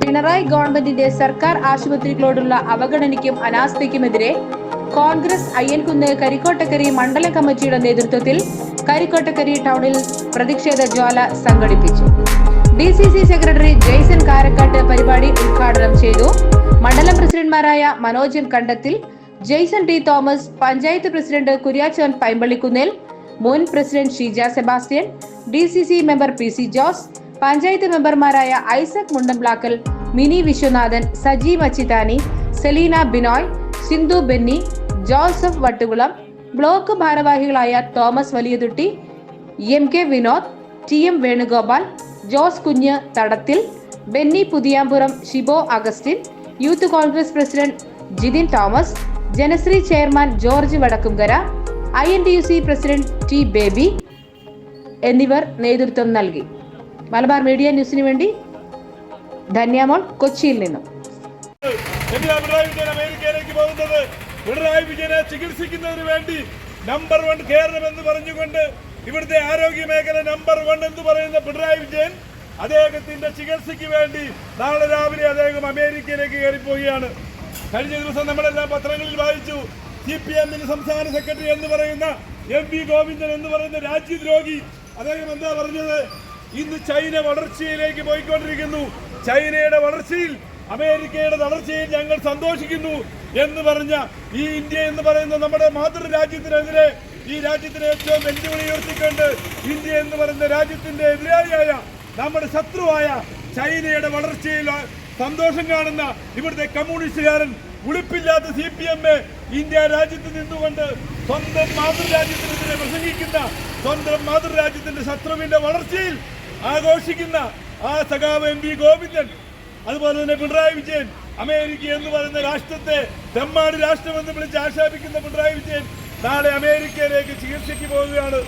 പിണറായി ഗവൺമെന്റിന്റെ സർക്കാർ ആശുപത്രികളോടുള്ള അവഗണനയ്ക്കും അനാസ്ഥയ്ക്കുമെതിരെ കോൺഗ്രസ് അയ്യൻകുന്ന് കരിക്കോട്ടക്കരി മണ്ഡലം കമ്മിറ്റിയുടെ നേതൃത്വത്തിൽ കരിക്കോട്ടക്കരി ടൗണിൽ പ്രതിഷേധ ജ്വാല സംഘടിപ്പിച്ചു. D C C secretary Jaison Karakkattu പരിപാടി ഉദ്ഘാടനം ചെയ്തു. മണ്ഡലം പ്രസിഡന്റ്മാരായ Manojan Kandathil Jaison T Thomas panchayat president Kuriachan Paimpallikunnel മുൻ president Sheeja Sebastian D C C member P C Jose panchayat മെമ്പർമാരായ Isaac Mundamplackal Mini Viswanathan Saji Machithani Selina Binoy Sindhu Benny Joseph Vattukulam block ഭാരവാഹികളായ Thomas Valiyathutty M K Vinod T M Venugopal Jose Kunju Thadathil Benny Puthiyampuram Shibo Augustine youth Congress president Jithin Thomas Janasree chairman George Vadakkumkara I N T U C president T Baby എന്നിവർ നേതൃത്വം നൽകി. Malabar media ന്യൂസിന് വേണ്ടി ധന്യാമോൾ കൊച്ചിയിൽ നിന്നും. പിണറായി വിജയനെ ചികിത്സിക്കുന്നതിന് വേണ്ടി number one Keralam എന്ന് പറഞ്ഞുകൊണ്ട് ഇവിടുത്തെ ആരോഗ്യ മേഖല നമ്പർ വൺ എന്ന് പറയുന്ന പിണറായി വിജയൻ അദ്ദേഹത്തിന്റെ ചികിത്സയ്ക്ക് വേണ്ടി നാളെ രാവിലെ അദ്ദേഹം അമേരിക്കയിലേക്ക് കയറിപ്പോവുകയാണ്. കഴിഞ്ഞ ദിവസം നമ്മളെല്ലാം പത്രങ്ങളിൽ വായിച്ചു സി പി എമ്മിന് സംസ്ഥാന സെക്രട്ടറി എന്ന് പറയുന്ന എം വി ഗോവിന്ദൻ എന്ന് പറയുന്ന രാജ്യദ്രോഹി. അദ്ദേഹം എന്താ പറഞ്ഞത്? ഇന്ന് ചൈന വളർച്ചയിലേക്ക് പോയിക്കൊണ്ടിരിക്കുന്നു. ചൈനയുടെ വളർച്ചയിൽ അമേരിക്കയുടെ തളർച്ചയിൽ ഞങ്ങൾ സന്തോഷിക്കുന്നു എന്ന് പറഞ്ഞ ഈ ഇന്ത്യ എന്ന് പറയുന്ന നമ്മുടെ മാതൃരാജ്യത്തിനെതിരെ ഈ രാജ്യത്തിന് ഏറ്റവും വെല്ലുവിളി ഉയർത്തിക്കൊണ്ട് ഇന്ത്യ എന്ന് പറയുന്ന രാജ്യത്തിന്റെ എതിരാളിയായ നമ്മുടെ ശത്രുവായ ചൈനയുടെ വളർച്ചയിൽ സന്തോഷം കാണുന്ന ഇവിടുത്തെ കമ്മ്യൂണിസ്റ്റുകാരൻ ഉളിപ്പില്ലാത്ത സി പി എം ഇന്ത്യ രാജ്യത്ത് നിന്നുകൊണ്ട് സ്വന്തം മാതൃരാജ്യത്തിനെതിരെ പ്രസംഗിക്കുന്ന സ്വന്തം മാതൃരാജ്യത്തിന്റെ ശത്രുവിന്റെ വളർച്ചയിൽ ആഘോഷിക്കുന്ന ആ സഖാവ് എം വി ഗോവിന്ദൻ അതുപോലെ തന്നെ പിണറായി വിജയൻ അമേരിക്ക എന്ന് പറയുന്ന രാഷ്ട്രത്തെ തെമ്മാട് രാഷ്ട്രമെന്ന് വിളിച്ച് ആക്ഷേപിക്കുന്ന പിണറായി വിജയൻ നാളെ അമേരിക്കയിലേക്ക് ചികിത്സയ്ക്ക് പോവുകയാണ്.